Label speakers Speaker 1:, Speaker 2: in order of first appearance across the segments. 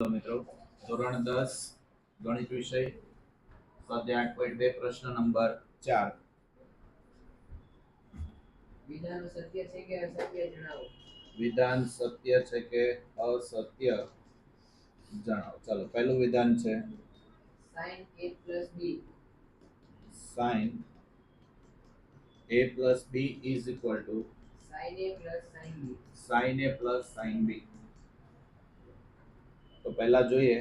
Speaker 1: મિત્રો ધોરણ દસ ગણિત વિષય સ્વાધ્યાય આઠ પોઈન્ટ બે પ્રશ્ન નંબર ચાર.
Speaker 2: વિધાન સત્ય છે કે અસત્ય જણાવો?
Speaker 1: વિધાન સત્ય છે કે અસત્ય જણાવો. ચાલો પહેલું વિધાન છે.
Speaker 2: Sin a plus b.
Speaker 1: Sine A plus B is equal to
Speaker 2: sin a plus sin b.
Speaker 1: Sine A plus sine B તો પહેલા જોઈએ,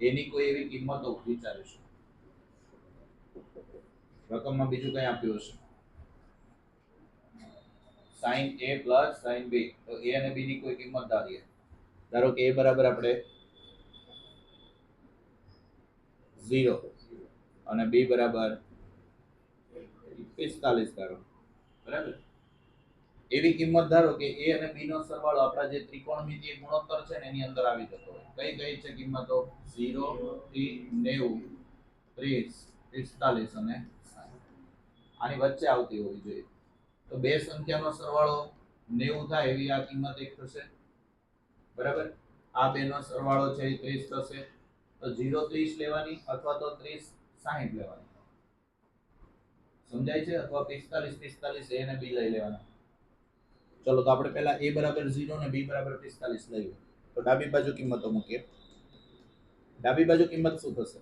Speaker 1: એની કોઈ એવી કિંમતો વિચારીશું રકમમાં બીજું કંઈ આપ્યું હશે? Sine A plus sine B. તો એ અને બી ની કોઈ કિંમત ધારીએ. ધારો કે એ બરાબર આપણે ઝીરો અને બી બરાબર પિસ્તાલીસ ધારો. બરાબર? એવી કિંમત ધારો કે એ અને બી નો સરવાળો આપણા જે ત્રિકોણમિતિય ગુણોત્તર છે ને એની અંદર આવી જતો હોય. કઈ કઈ છે કિંમતો? 0 થી 90 30 45 અને 60 આની વચ્ચે આવતી હોવી જોઈએ. તો બે સંખ્યાનો સરવાળો 90 થાય એવી આ કિંમત એક થશે. બરાબર? આ બેનો સરવાળો છે એ 30 થશે. તો 0 30 લેવાની અથવા તો 30 60 લેવાની. સમજાય છે? અથવા 45 45 એ અને બી લઈ લેવાના. ચલો તો આપણે પહેલા એ બરાબર ઝીરો ને બી બરાબર 45 લઈએ. તો ડાબી બાજુ કિંમતો મૂકીએ. ડાબી બાજુ કિંમત શું થશે?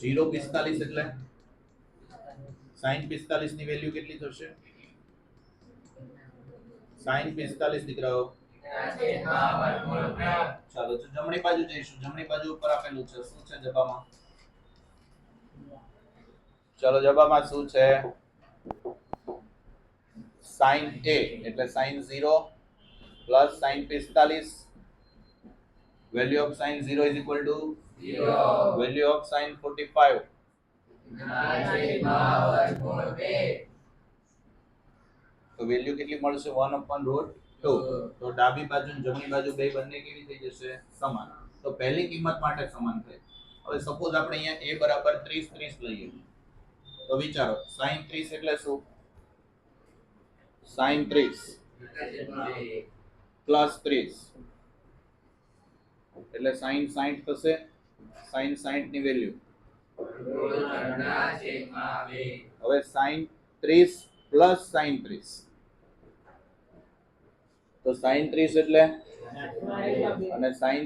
Speaker 1: 0 45 એટલે સાઈન પિસ્તાલીસની વેલ્યુ કેટલી થશે? સાઈન પિસ્તાલીસ દીકરાઓ. ચાલો, તો જમણી બાજુ જઈશું. જમણી બાજુ ઉપર આપેલું છે. શું છે જબામાં? ચલો, જબામાં શું છે? Sin a એટલે sin 0 plus sin 45 value of sin 0 is equal to value of sin 45 તો વેલ્યુ કેટલી મળશે 1 upon root 2 તો ડાબી બાજુ અને જમણી બાજુ બે બંને કેવી થઈ જશે સમાન તો પહેલી કિંમત માટે સમાન થાય હવે સપોઝ આપણે અહીંયા a બરાબર 30 30 લઈએ. તો વિચારો sin 30 એટલે શું? Sin 30 પ્લસ 30 એટલે સાઈન સાઈઠ થશે. સાઇન સાઈઠની વેલ્યુ હવે સાઇન ત્રીસ પ્લસ સાઇન ત્રીસ તો સાઇન ત્રીસ એટલે? અને sin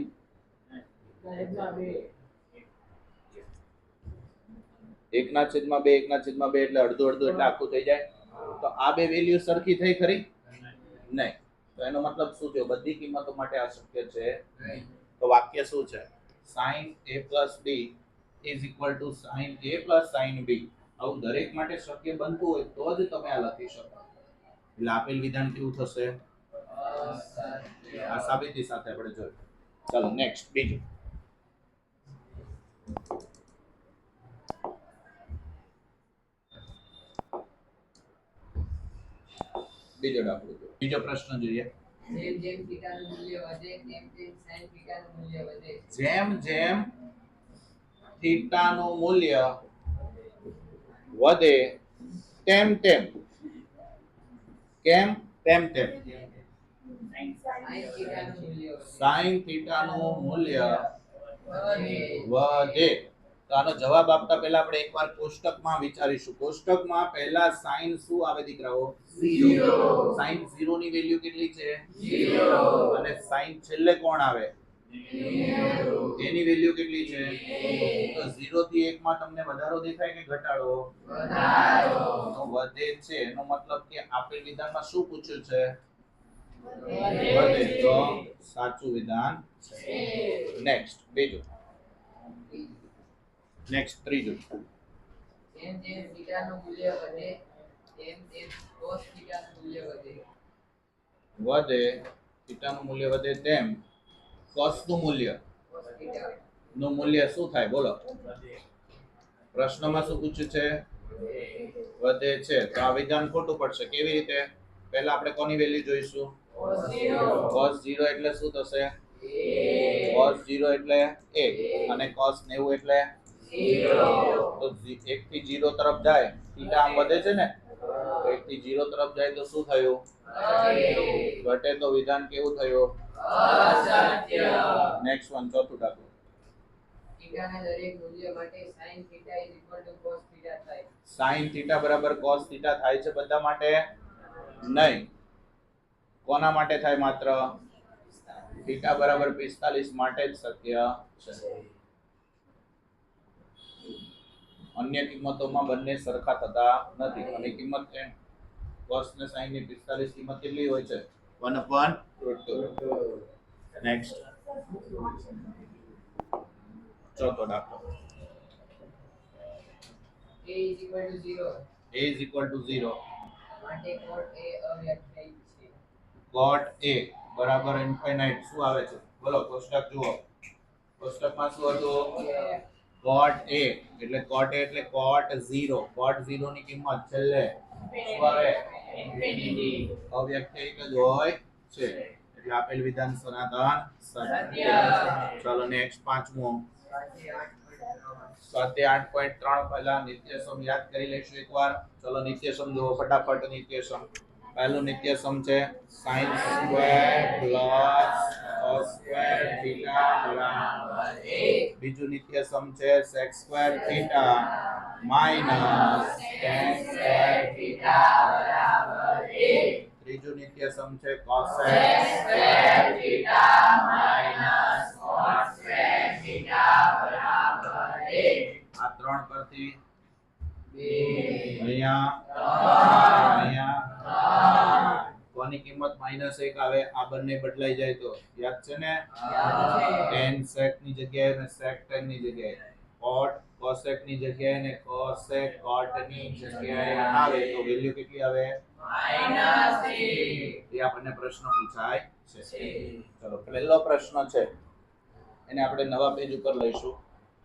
Speaker 1: એકના છેદમાં બે, એકના છેદમાં બે એટલે અડધું અડધું એટલે આખું થઈ જાય. તો આ બે વેલ્યુ સરખી થઈ ખરી? નહીં. તો એનો મતલબ શું થયો? બધી કિંમતો માટે આ શક્ય છે? તો વાક્ય શું છે? sin a plus b is equal to sin a plus sin b. આવું દરેક માટે શક્ય બનતું હોય તો જ તમે આ લખી શકો. એટલે આપેલ વિધાન કેવું થશે? આ સાબિતી સાથે આપણે જોયું. ચાલો નેક્સ્ટ બીજું. બીજો દાખલો જો બીજો પ્રશ્ન જોઈએ.
Speaker 2: જેમ જેમ થીટાનું મૂલ્ય વધે તેમ તેમ sin થીટાનું મૂલ્ય વધે
Speaker 1: જેમ જેમ થીટાનું મૂલ્ય વધે તેમ તેમ. કેમ? તેમ તેમ.
Speaker 2: sin થીટાનું મૂલ્ય વધે.
Speaker 1: તો આનો જવાબ આપતા પહેલા આપણે એકવાર કોષ્ટકમાં વિચારીશું. કોષ્ટકમાં પહેલા સાઈન શું આવે દીકરાઓ?
Speaker 2: Zero.
Speaker 1: સાઈન 0 ની વેલ્યુ કેટલી છે. અને સાઈન છેલ્લે કોણ આવે? એની વેલ્યુ કેટલી છે? તો 0 થી 1 માં તમને વધારો દેખાય કે ઘટાડો?
Speaker 2: વધારો.
Speaker 1: તો વધે છે. એનો મતલબ કે આપેલ વિધાનમાં શું પૂછ્યું છે?
Speaker 2: વધે
Speaker 1: વધે. તો સાચું વિધાન છે. નેક્સ્ટ બીજું. નેક્સ્ટ ત્રીજું.
Speaker 2: એમ જેમ થીટાનું મૂલ્ય વધે એમ તેમ cos થીટાનું મૂલ્ય વધે.
Speaker 1: વધે થીટાનું મૂલ્ય વધે તેમ cos નું મૂલ્ય. નું મૂલ્ય શું થાય? બોલો. પ્રશ્નમાં શું પૂછ્યું છે? વધે છે. તો આ વિધાન ખોટું પડશે. કેવી રીતે? પહેલા આપણે કોની વેલ્યુ જોઈશું?
Speaker 2: Cos zero.
Speaker 1: 0 એટલે શું થશે? cos 0 એટલે 1 અને cos 90 એટલે? તો એક થી જીરો તરફ જાય. થીટા આમ વધે છે ને? એક થી જીરો તરફ જાય તો શું થયું?
Speaker 2: ઘટે.
Speaker 1: તો વિધાન કેવું થયું? નેક્સ્ટ વન ચોથું દાખલો
Speaker 2: થીટાના દરેક મૂલ્ય માટે sin theta is equal to cos theta થાય.
Speaker 1: સાઈન થીટા બરાબર કોસ થીટા થાય છે બધા માટે? નહીં. કોના માટે થાય માત્ર? થીટા બરાબર પિસ્તાલીસ માટે જ શક્ય છે. અન્ય કિંમતોમાં બંને સરખા થતા નથી. અને કિંમત છે કોસ ને સાઈનની પિસ્તાલીસ કિંમત કેટલી હોય છે? One upon root two. Next. ચોથો દાખલો
Speaker 2: a is equal to 0
Speaker 1: a is equal to 0
Speaker 2: માટે કોટ a અવ્યાખ્યાયિત છે.
Speaker 1: કોટ a બરાબર ઇન્ફાઇનાઇટ શું આવે છે? બોલો કોષ્ટક જુઓ. કોષ્ટકમાં શું હતું? Cot એ એટલે કોટ એ એટલે કોટ ઝીરો કોટ ઝીરો ની કિંમત છેલ્લે અવ્યક્તિક જ હોય છે. એટલે આપેલ વિધાન સનાતન સત્ય. ચલો નેક્સ્ટ પાંચમું.
Speaker 2: સાથે 8.3
Speaker 1: સ્વાધ્યાય આઠ પોઈન્ટ ત્રણ પહેલા નિત્યસમ યાદ કરી લઈશું એકવાર. ચલો નિત્યસમ જુઓ ફટાફટ નિત્યસમ. પહેલું નિત્યસમ છે sine square plus cos square theta બરાબર બીજું નિત્યસમ છે sec square theta minus tan square theta બરાબર ત્રીજું નિત્યસમ છે cosec square theta minus cos square theta બરાબર આ ત્રણ પરથી અહીંયા અહીંયા કોની કિંમત માઇનસ એક આવે આ બંને બદલાઈ જાય તો. યાદ છે ને? ટેન સેકની જગ્યાએ ને સેક ટેનની જગ્યાએ. કોટ કોસેકની જગ્યાએ ને કોસેક કોટની જગ્યાએ આવે. તો વેલ્યુ કેટલી આવે? એ આપણને પ્રશ્ન પૂછાય છે. ચલો પહેલો પ્રશ્ન છે. એને આપણે નવા પેજ ઉપર લઈશું.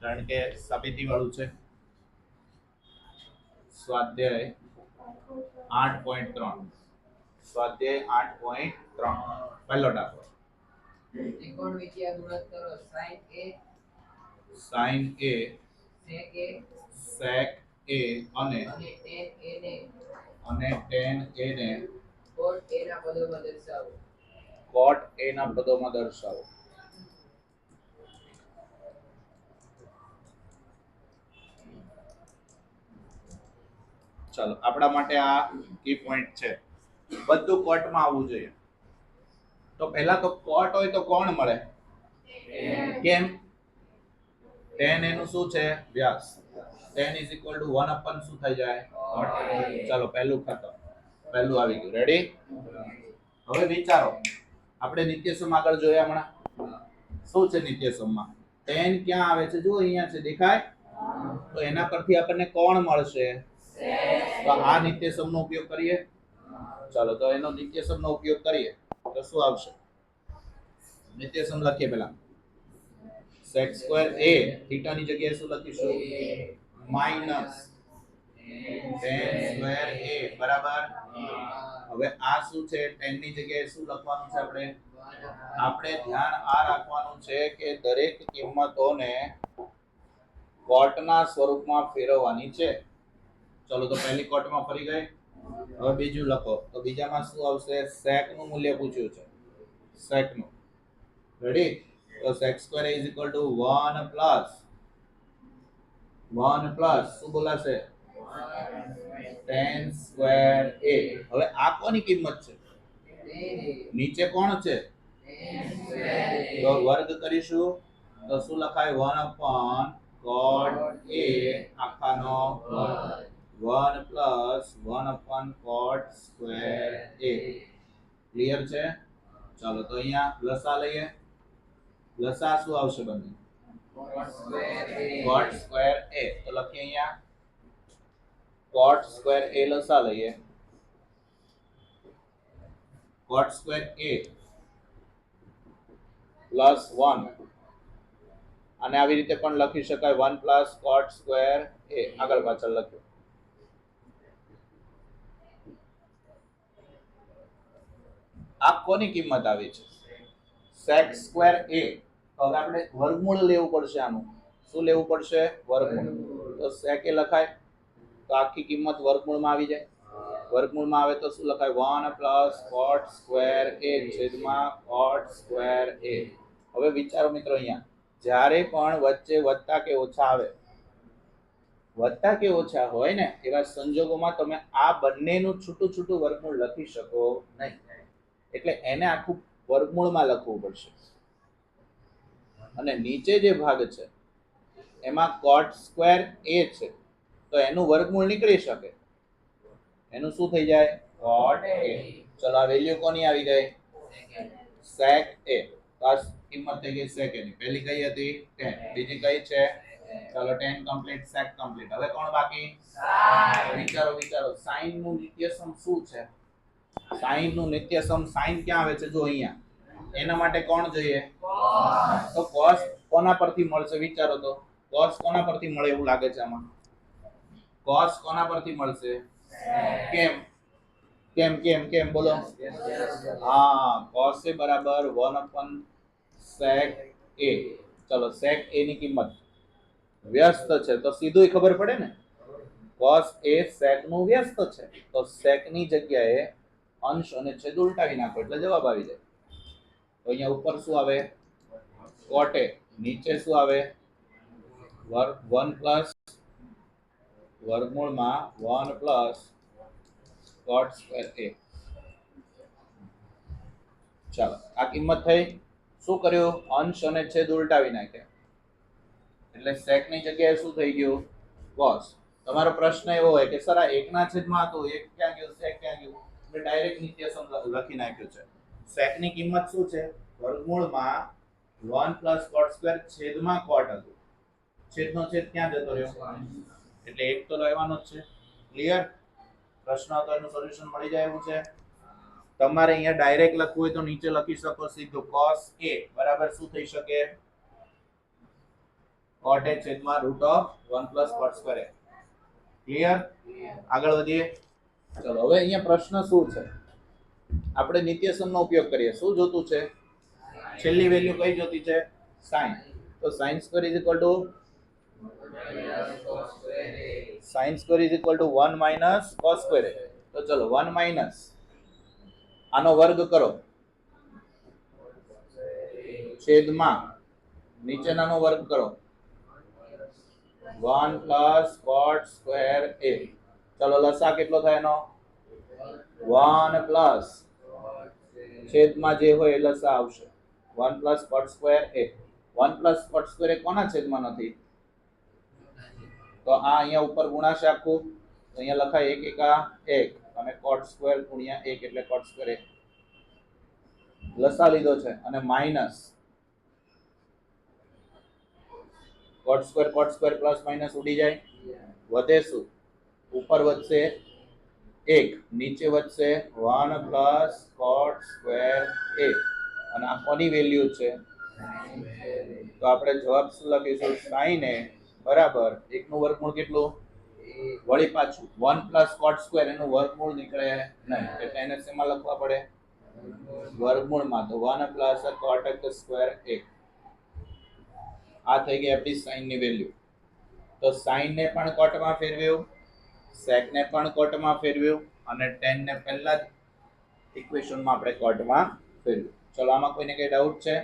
Speaker 1: કારણ કે સાબિતી વાળું છે. સ્વાધ્યાય આઠ પોઈન્ટ ત્રણ. સ્વાધ્યાય આઠ પોઈન્ટ ત્રણ. પહેલો દાખલો
Speaker 2: ત્રિકોણમિતિય ગુણોત્તરો sin a
Speaker 1: sine A.
Speaker 2: sec a
Speaker 1: sec A અને
Speaker 2: tan a ને.
Speaker 1: અને ટેન એ ને.
Speaker 2: cot a ના પદોમાં દર્શાવો.
Speaker 1: કોટ એ ના પદોમાં દર્શાવો. ચાલો આપણા માટે આ કી પોઈન્ટ છે. બધું કોર્ટમાં આવવું જોઈએ. તો પહેલા તો કોર્ટ હોય તો કોણ મળે? કેમ? ટેન એનું શું છે? વ્યાસ. Tan is equal to one upon શું થઈ જાય? ચાલો, પહેલું ખતમ પહેલું આવી ગયું. રેડી હવે વિચારો. આપણે નિત્યસમ આગળ જોયા હમણાં? શું છે નિત્યસમમાં ટેન ક્યાં આવે છે? જો અહીંયા છે, દેખાય? તો એના પરથી આપણને કોણ મળશે? તો આ નિત્યસમનો ઉપયોગ કરીએ. ચાલો, તો એનો નિત્યસમનો ઉપયોગ કરીએ, તો શું આવશે? નિત્યસમ લખીએ પહેલા. Sec સ્ક્વેર a થીટા ની જગ્યાએ શું લખીશું? માઇનસ tan સ્ક્વેર a, બરાબર? હવે આ શું છે? 10 ની જગ્યાએ શું લખવાનું છે આપણે? આપણે ધ્યાન આ રાખવાનું છે કે દરેક કિંમતોને કોટના સ્વરૂપમાં ફેરવવાની છે. ચલો, તો પહેલી કોટમાં ફરી ગઈ. હવે બીજું લખો. તો બીજામાં શું આવશે? sec નું મૂલ્ય પૂછ્યું છે. sec નું. રેડી તો sec square is equal to 1 plus 1 plus શું બોલાશે? tan square a. હવે આ કોની કિંમત છે? નીચે કોણ છે? તો વર્ગ કરીશું. તો શું લખાય? 1 upon cot a. આખાનો વર્ગ. 1 plus 1 upon cot square a. Clear છે? ચાલો તો અહીંયા લસા લઈએ. લસા શું આવશે બંને? Cot square a. તો લખીએ અહીંયા. Cot સ્ક્વેર a લસા લઈએ. Cot square a plus one અને આવી રીતે પણ લખી શકાય. One plus cot square A આગળ પાછળ લખ્યું આ કોની કિંમત આવી છે? sec સ્ક્વેર એ હવે આપણે વર્ગમૂળ લેવું પડશે આનું. શું લેવું પડશે? વર્ગમૂળ. તો સેક એ લખાય. તો આખી કિંમત વર્ગમૂળમાં આવી જાય. વર્ગમૂળમાં આવે તો શું લખાય? One plus cot square A છેદમાં કોટ સ્ક્વેર એ હવે વિચારો મિત્રો અહીંયા. જ્યારે પણ વચ્ચે વધતા કે ઓછા આવે, વધતા કે ઓછા હોય ને, એવા સંજોગોમાં તમે આ બંનેનું છૂટું છૂટું વર્ગમૂળ લખી શકો નહીં. એટલે એને આખું વર્ગમૂળમાં લખવું પડશે. અને નીચે જે ભાગ છે એમાં કોટ સ્ક્વેર એ છે તો એનું વર્ગમૂળ નીકળી શકે. એનું શું થઈ જાય? કોટ એ ચલો આ વેલ્યુ કોની આવી ગઈ? સેક એ તો આ કિંમત થઈ ગઈ સેક એની પહેલી કઈ હતી? ટેન બીજી કઈ છે? ચલો ટેન કમ્પ્લીટ સેક કમ્પ્લીટ હવે કોણ બાકી? વિચારો વિચારો. સાઈનનું નિત્યસમ શું છે? સાઈનનું નિત્યસમ સાઈન ક્યાં આવે છે? જો અહીંયા. એના માટે કોણ જોઈએ? તો કોસ કોના પરથી મળશે? વિચારો તો. કોસ કોના પરથી મળે એવું લાગે છે આમાં? કોસ કોના પરથી મળશે? કેમ? કેમ કેમ કેમ? બોલો. હા કોસ એ બરાબર. 1 અપન સેક એ. ચલો, સેક એ ની કિંમત. વ્યસ્ત છે. તો સીધું ખબર પડે ને? કોસ એ સેકનું વ્યસ્ત છે. તો સેકની જગ્યાએ અંશ અને છેદ ઉલટાવી નાખો એટલે જવાબ આવી જાય. તો અહીંયા ઉપર શું આવે? a નીચે શું આવે? વર્ગ વન પ્લસ વર્ગમૂળમાં one plus cot square A. ચાલો, આ કિંમત થઈ. શું કર્યું? અંશ અને છેદ ઉલટાવી નાખ્યા એટલે સેકની જગ્યાએ શું થઈ ગયું? કોસ તમારો પ્રશ્ન એવો હોય કે, સર, આ એકના છેદમાં હતું એક ક્યાં ગયું? sec ક્યાં ડાયરેક્ટ મેં ડાયરેક્ટ લખી નાખ્યું છે. Sec ની કિંમત શું છે? વર્ગમૂળમાં 1 પ્લસ cot સ્ક્વેર છેદમાં cot હતું. છેદનો છેદ ક્યાં જતો રહ્યો? એટલે એક તો લેવાનો જ છે. ક્લિયર પ્રશ્ન હતો સોલ્યુશન મળી જાય એવું છે. તમારે અહીંયા ડાયરેક્ટ લખવું હોય તો નીચે લખી શકો સીધું cos a. બરાબર શું થઈ શકે? cot a છેદમાં root of 1 plus cot square clear આગળ વધીએ. ચલો, હવે અહીંયા પ્રશ્ન શું છે? આપણે નિત્યસમનો ઉપયોગ કરીએ. શું જોતું છે? છેલ્લી વેલ્યુ કઈ જોતી છે? sin તો sin square is equal to sin square is equal to one minus cos square તો ચલો વન માઇનસ આનો વર્ગ કરો. છેદમાં. નીચેનાનો વર્ગ કરો. One plus cot square a. ચલો, લસા કેટલો થાય એનો? One plus. છેદમાં જે હોય એ લસા આવશે. One plus cot square A. One plus cot square A કોના છેદમાં નથી? તો આ અહીંયા ઉપર ગુણાશે આખું. અહીંયા લખાય એક એકા એક. અને કોટ સ્ક્વેર ગુણ્યા એક એટલે કોટ સ્ક્વેર એક લસા લીધો છે. અને minus cot square cot square plus minus ઉડી જાય. વધે શું? ઉપર વધશે એક, નીચે વધશે વન પ્લસ કોટ સ્ક્વેર એક અને આ કોની વેલ્યુ છે? તો આપણે જવાબ શું લખીશું? સાઈન એ બરાબર એકનું વર્ગમૂળ કેટલું? વળી પાછું. વન પ્લસ કોટ સ્ક્વેર એનું વર્ગમૂળ નીકળે નહીં. એટલે એને શેમાં લખવા પડે? વર્ગમૂળમાં. તો વન પ્લસ કોટ સ્ક્વેર એક આ થઈ ગઈ આપણી સાઈનની વેલ્યુ તો સાઈનને પણ કોટમાં ફેરવ્યું? સેક ને પણ કોર્ટમાં ફેરવ્યું અને ટેનને પહેલાં જ ઇક્વેશનમાં આપણે કોર્ટમાં ફેરવ્યું. ચલો, આમાં કોઈને કંઈ ડાઉટ છે?